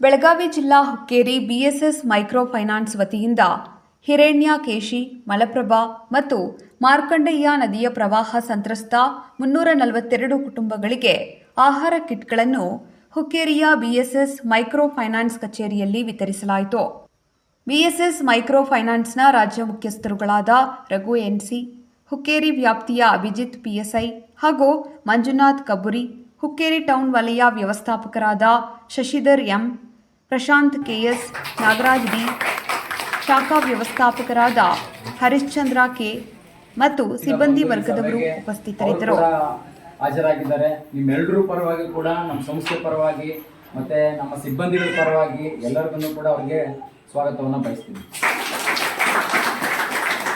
ಬೆಳಗಾವಿ ಜಿಲ್ಲಾ Hukkeri BSS micro finance ವತಿಯಿಂದ ಹಿರೇಣ್ಯ ಕೇಶಿ, ಮಲಪ್ರಭಾ ಮತ್ತು ಮಾರ್ಕಂಡಯ್ಯ ನದಿಯ ಪ್ರವಾಹ ಸಂತ್ರಸ್ತ ಮುನ್ನೂರ ನಲವತ್ತೆರಡು ಕುಟುಂಬಗಳಿಗೆ ಆಹಾರ ಕಿಟ್ಗಳನ್ನು ಹುಕ್ಕೇರಿಯ ಬಿಎಸ್ಎಸ್ ಮೈಕ್ರೋ ಫೈನಾನ್ಸ್ ಕಚೇರಿಯಲ್ಲಿ ವಿತರಿಸಲಾಯಿತು. ಬಿಎಸ್ಎಸ್ ಮೈಕ್ರೋ ಫೈನಾನ್ಸ್ನ ರಾಜ್ಯ ಮುಖ್ಯಸ್ಥರುಗಳಾದ ರಘು ಎನ್ಸಿ, ಹುಕ್ಕೇರಿ ವ್ಯಾಪ್ತಿಯ ಅಭಿಜಿತ್ ಪಿಎಸ್ಐ ಹಾಗೂ ಮಂಜುನಾಥ್ ಕಬುರಿ, ಹುಕ್ಕೇರಿ ಟೌನ್ ವಲಯ ವ್ಯವಸ್ಥಾಪಕರಾದ Shashidhar M Prashanth K S Nagaraj D, ಶಾಖಾ ವ್ಯವಸ್ಥಾಪಕರಾದ ಹರಿಶ್ಚಂದ್ರ ಕೆ ಮತ್ತು ಸಿಬ್ಬಂದಿ ವರ್ಗದವರು ಉಪಸ್ಥಿತರಿದ್ದರು. ಹಾಜರಾಗಿದ್ದಾರೆ. ನಿಮ್ಮೆಲ್ಲರೂ ಪರವಾಗಿ ಕೂಡ ನಮ್ಮ ಸಂಸ್ಥೆ ಪರವಾಗಿ, ಮತ್ತೆ ನಮ್ಮ ಸಿಬ್ಬಂದಿಗಳ ಪರವಾಗಿ ಎಲ್ಲರಿಗೂ ಕೂಡ ಅವ್ರಿಗೆ ಸ್ವಾಗತವನ್ನು ಬಯಸ್ತೀವಿ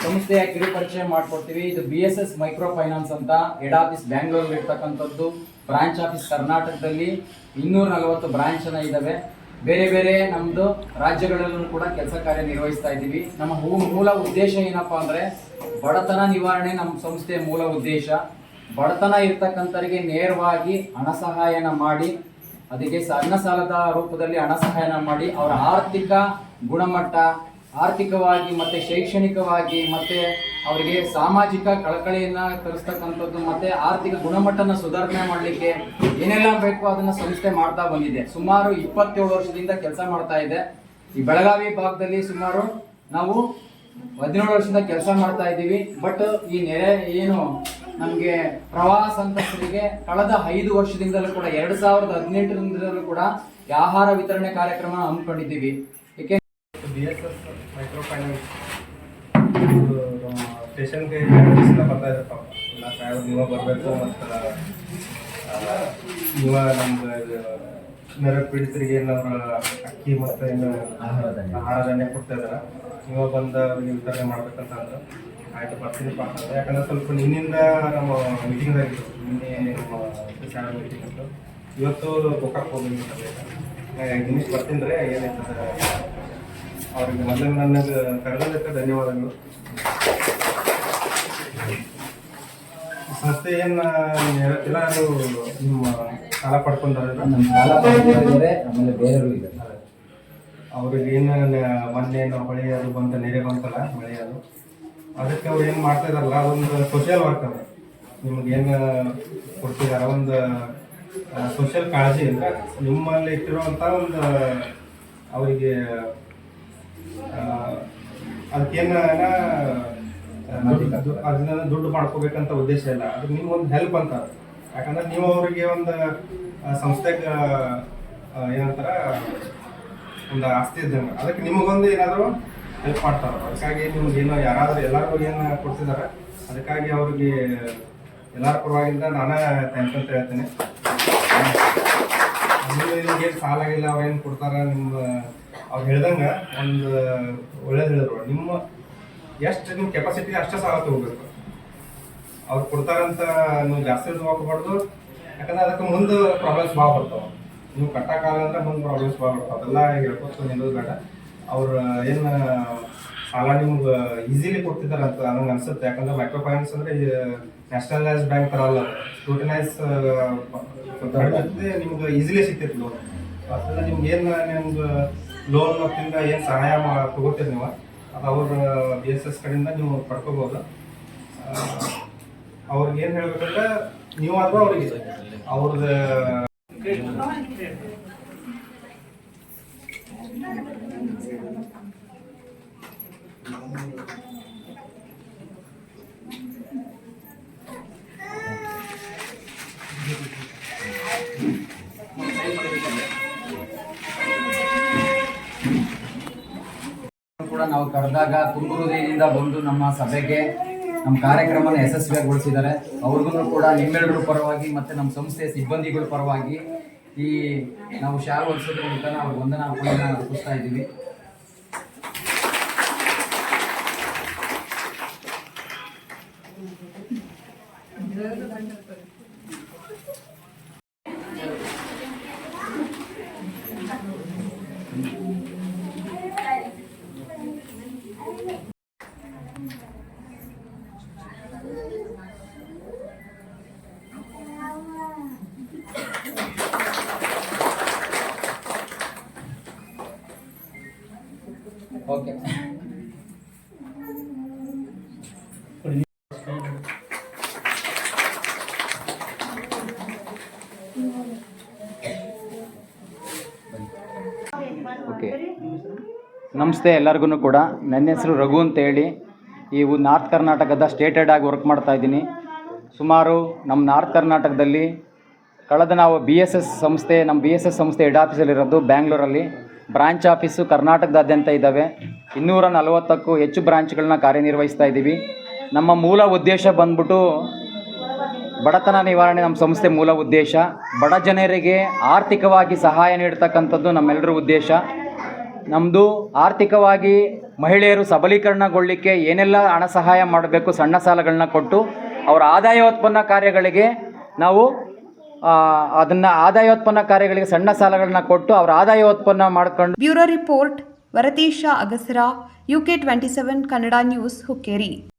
ಸಂಸ್ಥೆಯ ಕಿರು ಪರಿಚಯ ಮಾಡ್ಕೊಡ್ತೀವಿ. ಇದು B S S micro finance ಅಂತ ಹೆಡ್ ಆಫೀಸ್ ಬ್ಯಾಂಗ್ಳೂರಲ್ಲಿ ಇರ್ತಕ್ಕಂಥದ್ದು ಬ್ರಾಂಚ್ ಆಫೀಸ್ ಕರ್ನಾಟಕದಲ್ಲಿ ಇನ್ನೂರ ನಲವತ್ತು ಬ್ರಾಂಚ್ ಇದ್ದಾವೆ ಬೇರೆ ಬೇರೆ ನಮ್ದು ರಾಜ್ಯಗಳಲ್ಲೂ ಕೂಡ ಕೆಲಸ ಕಾರ್ಯ ನಿರ್ವಹಿಸ್ತಾ ಇದ್ದೀವಿ. ನಮ್ಮ ಮೂಲ ಉದ್ದೇಶ ಏನಪ್ಪಾ ಅಂದ್ರೆ ಬಡತನ ನಿವಾರಣೆ ನಮ್ಮ ಸಂಸ್ಥೆಯ ಮೂಲ ಉದ್ದೇಶ. ಬಡತನ ಇರ್ತಕ್ಕಂಥವರಿಗೆ ನೇರವಾಗಿ ಹಣ ಸಹಾಯನ ಮಾಡಿ, ಅದಕ್ಕೆ ಸಣ್ಣ ಸಾಲದ ರೂಪದಲ್ಲಿ ಹಣ ಸಹಾಯನ ಮಾಡಿ, ಅವರ ಆರ್ಥಿಕ ಗುಣಮಟ್ಟ ಆರ್ಥಿಕವಾಗಿ ಮತ್ತೆ ಶೈಕ್ಷಣಿಕವಾಗಿ ಮತ್ತೆ ಅವರಿಗೆ ಸಾಮಾಜಿಕ ಕಳಕಳಿಯನ್ನ ತರಿಸ್ತಕ್ಕಂಥದ್ದು ಮತ್ತೆ ಆರ್ಥಿಕ ಗುಣಮಟ್ಟನ ಸುಧಾರಣೆ ಮಾಡಲಿಕ್ಕೆ ಏನೆಲ್ಲ ಬೇಕು ಅದನ್ನ ಸಂಸ್ಥೆ ಮಾಡ್ತಾ ಬಂದಿದೆ. ಸುಮಾರು ಇಪ್ಪತ್ತೇಳು ವರ್ಷದಿಂದ ಕೆಲಸ ಮಾಡ್ತಾ ಇದೆ. ಈ ಬೆಳಗಾವಿ ಭಾಗದಲ್ಲಿ ಸುಮಾರು ನಾವು ಹದಿನೇಳು ವರ್ಷದಿಂದ ಕೆಲಸ ಮಾಡ್ತಾ ಇದ್ದೀವಿ. ಬಟ್ ಈ ನೆರೆ ಏನು ನಮಗೆ ಪ್ರವಾಹ ಸಂತ್ರಸ್ತರಿಗೆ ಕಳೆದ ಐದು ವರ್ಷದಿಂದಲೂ ಕೂಡ, ಎರಡು ಸಾವಿರದ ಹದಿನೆಂಟರಿಂದಲೂ ಕೂಡ ಆಹಾರ ವಿತರಣೆ ಕಾರ್ಯಕ್ರಮ ಹಮ್ಮಿಕೊಂಡಿದ್ದೀವಿ. ಏಕೆ ಮೈಕ್ರೋ ಫೈನಾನ್ಸ್ ಸ್ಟೇಷನ್ಗೆ ಬರ್ತಾ ಇದೆ ಪಾಪ. ಇಲ್ಲ ಸಾಹೇಬ್ ನೀವೇ ಬರಬೇಕು ಮತ್ತು ನೀವ ನಮ್ದು ಇದು ನೆರೆ ಪೀಡಿತರಿಗೆ ಏನವ್ರ ಅಕ್ಕಿ ಮತ್ತು ಇನ್ನು ಆಹಾರ ಧಾನ್ಯ. ಕೊಡ್ತಾ ಇದ್ದಾರೆ? ನೀವ ಬಂದ ನೀವು ವಿತರಣೆ ಮಾಡ್ಬೇಕಂತ ಅಂದ್ರೆ. ಆಯ್ತು ಬರ್ತೀನಿ ಪಾಪ. ಅಂತ ಯಾಕಂದ್ರೆ ಸ್ವಲ್ಪ ನಿನ್ನಿಂದ ನಮ್ಮ ಮೀಟಿಂಗ್ ಆಗಿತ್ತು. ನಿನ್ನೆ ನಮ್ಮ ಸಾಹೇಬ್ ಮೀಟಿಂಗ್ ಅಂತ ಇವತ್ತು ಗೋಕಾಕ್ ಹೋಗಿ ನಿಮಿಷ ಬರ್ತೀನಿ ರೀ. ಏನೈತೆ ಅವ್ರಿಗೆ ಮೊದಲು ನನ್ನ ಕರೆದಕ್ಕೆ ಧನ್ಯವಾದಗಳು. ಸಂಸ್ಥೆ ಏನು ಅದು ನಿಮ್ಮ ಸಾಲ ಪಡ್ಕೊಂಡಾರ ನಮ್ಮ ಸಾಲ ಪಡೆದಿದ್ದಾರೆ ಆಮೇಲೆ ಬೇರೆಯವರು ಇದ್ದಾರೆ ಅವ್ರಿಗೆ ಏನು ಮೊನ್ನೆ ಏನು ಹೊಳೆ ಅದು ಬಂತ ನೆರೆ ಬಂತಲ್ಲ ಮಳೆ ಅದು. ಅದಕ್ಕೆ ಅವ್ರು ಏನು ಮಾಡ್ತಾ ಇದಾರಲ್ಲ ಅದೊಂದು ಸೋಷಿಯಲ್ ವರ್ಕ್ ಅದ. ನಿಮ್ಗೆ ಏನು ಕೊಡ್ತಿದಾರ? ಒಂದು ಸೋಷಿಯಲ್ ಕಾಳಜಿ ಅಂದ್ರೆ ನಿಮ್ಮಲ್ಲಿ ಇಟ್ಟಿರುವಂಥ ಒಂದು ಅವರಿಗೆ ಅದಕ್ಕೇನು ಅದನ್ನ ದುಡ್ಡು ಮಾಡ್ಕೋಬೇಕಂತ ಉದ್ದೇಶ ಇಲ್ಲ. ಅದು ನಿಮ್ಗೊಂದು ಹೆಲ್ಪ್ ಅಂತ. ಯಾಕಂದ್ರೆ ನೀವು ಅವರಿಗೆ ಒಂದು ಸಂಸ್ಥೆಗೆ ಏನಂತಾರ, ಒಂದು ಆಸ್ತಿ ಇದ್ದಂಗೆ. ಅದಕ್ಕೆ ನಿಮಗೊಂದು ಏನಾದರೂ ಹೆಲ್ಪ್ ಮಾಡ್ತಾರೆ. ಅದಕ್ಕಾಗಿ ನಿಮ್ಗೆ ಏನೋ ಯಾರಾದರೂ ಎಲ್ಲರಿಗೂ ಏನು ಕೊಡ್ತಿದ್ದಾರೆ ಅದಕ್ಕಾಗಿ ಅವ್ರಿಗೆ ಎಲ್ಲರ ಪರವಾಗಿಂದ ನಾನೇ ಥ್ಯಾಂಕ್ಸ್ ಅಂತ ಹೇಳ್ತೇನೆ. ನಿಮ್ಗೆ ಏನು ಸಾಲ ಆಗಿಲ್ಲ ಅವ್ರು ಏನು ಕೊಡ್ತಾರ ನಿಮ್ಮ, ಅವ್ರು ಹೇಳ್ದಂಗೆ ಒಂದು ಒಳ್ಳೇದು ಹೇಳಿದ್ರು ನಿಮ್ಮ ಎಷ್ಟು ನಿಮ್ಮ ಕೆಪಾಸಿಟಿ ಅಷ್ಟೇ ಸಾಲ ತಗೋಬೇಕು. ಅವ್ರು ಕೊಡ್ತಾರಂತ ನೀವು ಜಾಸ್ತಿ ತಗೋಬಾರ್ದು ಯಾಕಂದ್ರೆ ಅದಕ್ಕೆ ಮುಂದೆ ಪ್ರಾಬ್ಲಮ್ಸ್ ಭಾಳ ಬರ್ತಾವೆ. ನೀವು ಕಟ್ಟಕ್ಕಾಗಲ್ಲ ಅಂದ್ರೆ ಮುಂದೆ ಪ್ರಾಬ್ಲಮ್ಸ್ ಭಾಳ ಬರ್ತಾವೆ. ಅದೆಲ್ಲ ಹೇಳ್ಕೊತ ನಿಲ್ಲೋದು ಬೇಡ ಅವ್ರು ಏನು ಸಾಲ ನಿಮ್ಗೆ ಈಸಿಲಿ ಕೊಡ್ತಿದ್ದಾರೆ ಅಂತ ನನಗೆ ಅನ್ಸುತ್ತೆ. ಯಾಕಂದ್ರೆ ಮೈಕ್ರೋ ಫೈನಾನ್ಸ್ ಅಂದ್ರೆ ನ್ಯಾಷನಲೈಸ್ ಬ್ಯಾಂಕ್ ತರ ಅಲ್ಲ. ಸ್ಕ್ರೂಟನೈಸ್ ನಿಮ್ಗೆ ಈಸಿಲಿ ಸಿಗ್ತೈತಿ ಲೋನ್ ಅದ್ರಿಂದ ನಿಮ್ಗೆ ಏನು ನಿಮ್ಗೆ ಲೋನ್ ಮತ್ತಿಂದ ಏನು ಸಹಾಯ ತಗೋತೀರಿ ನೀವು? ಅದು ಅವ್ರ ಬಿ ಎಸ್ ಎಸ್ ಕಡೆಯಿಂದ ನೀವು ಪಡ್ಕೋಬೋದು. ಅವ್ರಿಗೆ ಏನು ಹೇಳ್ಬೇಕಂದ್ರೆ ನೀವು ಅಥವಾ ಅವ್ರಿಗೆ. ಅವ್ರದ್ದು ಕೂಡ ನಾವು ಕರೆದಾಗ ತುಂಬ ಹೃದಯದಿಂದ ಬಂದು ನಮ್ಮ ಸಭೆಗೆ, ನಮ್ಮ ಕಾರ್ಯಕ್ರಮನ ಯಶಸ್ವಿಯಾಗಿಗೊಳಿಸಿದ್ದಾರೆ. ಅವ್ರಿಗೂ ಕೂಡ ನಿಮ್ಮೆಲ್ಲರ ಪರವಾಗಿ ಮತ್ತೆ ನಮ್ಮ ಸಂಸ್ಥೆಯ ಸಿಬ್ಬಂದಿಗಳ ಪರವಾಗಿ ಈ ನಾವು ಶಾಲೆ ಹೊರಿಸೋದ್ರ ಮೂಲಕ ನಾವು ವಂದನಾ ಅರ್ಪಿಸ್ತಾ ಇದ್ದೀವಿ. Okay. ಓಕೆ. ನಮಸ್ತೆ ಎಲ್ಲರಿಗೂ ಕೂಡ. ನನ್ನ ಹೆಸರು ರಘು ಅಂತೇಳಿ. ಈ ನಾರ್ತ್ ಕರ್ನಾಟಕದ ಸ್ಟೇಟೆಡ್ ಆಗಿ ವರ್ಕ್ ಮಾಡ್ತಾ ಇದ್ದೀನಿ. ಸುಮಾರು ನಮ್ಮ ನಾರ್ತ್ ಕರ್ನಾಟಕದಲ್ಲಿ ಕಳೆದ ನಾವು ಬಿ ಎಸ್ ಎಸ್ ಸಂಸ್ಥೆ, ನಮ್ಮ ಬಿ ಎಸ್ ಎಸ್ ಸಂಸ್ಥೆ ಹೆಡ್ ಆಫೀಸಲ್ಲಿರೋದು ಬ್ಯಾಂಗ್ಳೂರಲ್ಲಿ. ಬ್ರಾಂಚ್ ಆಫೀಸು ಕರ್ನಾಟಕದಾದ್ಯಂತ ಇದ್ದಾವೆ. ಇನ್ನೂರ ನಲವತ್ತಕ್ಕೂ ಹೆಚ್ಚು ಬ್ರಾಂಚ್ಗಳನ್ನ ಕಾರ್ಯನಿರ್ವಹಿಸ್ತಾ ಇದ್ದೀವಿ. ನಮ್ಮ ಮೂಲ ಉದ್ದೇಶ ಬಂದ್ಬಿಟ್ಟು ಬಡತನ ನಿವಾರಣೆ ನಮ್ಮ ಸಂಸ್ಥೆ ಮೂಲ ಉದ್ದೇಶ. ಬಡ ಜನರಿಗೆ ಆರ್ಥಿಕವಾಗಿ ಸಹಾಯ ನೀಡ್ತಕ್ಕಂಥದ್ದು ನಮ್ಮೆಲ್ಲರ ಉದ್ದೇಶ. ನಮ್ಮದು ಆರ್ಥಿಕವಾಗಿ ಮಹಿಳೆಯರು ಸಬಲೀಕರಣಗೊಳ್ಳಲಿಕ್ಕೆ ಏನೆಲ್ಲ ಹಣ ಸಹಾಯ ಮಾಡಬೇಕು, ಸಣ್ಣ ಸಾಲಗಳನ್ನ ಕೊಟ್ಟು ಅವರ ಆದಾಯೋತ್ಪನ್ನ ಕಾರ್ಯಗಳಿಗೆ ನಾವು ಅದನ್ನು ಆದಾಯೋತ್ಪನ್ನ ಕಾರ್ಯಗಳಿಗೆ ಸಣ್ಣ ಸಾಲಗಳನ್ನ ಕೊಟ್ಟು ಅವರ ಆದಾಯೋತ್ಪನ್ನ ಮಾಡ್ಕೊಂಡು bureau report Varateesha Agasara UK twenty seven Kannada news Hukkeri.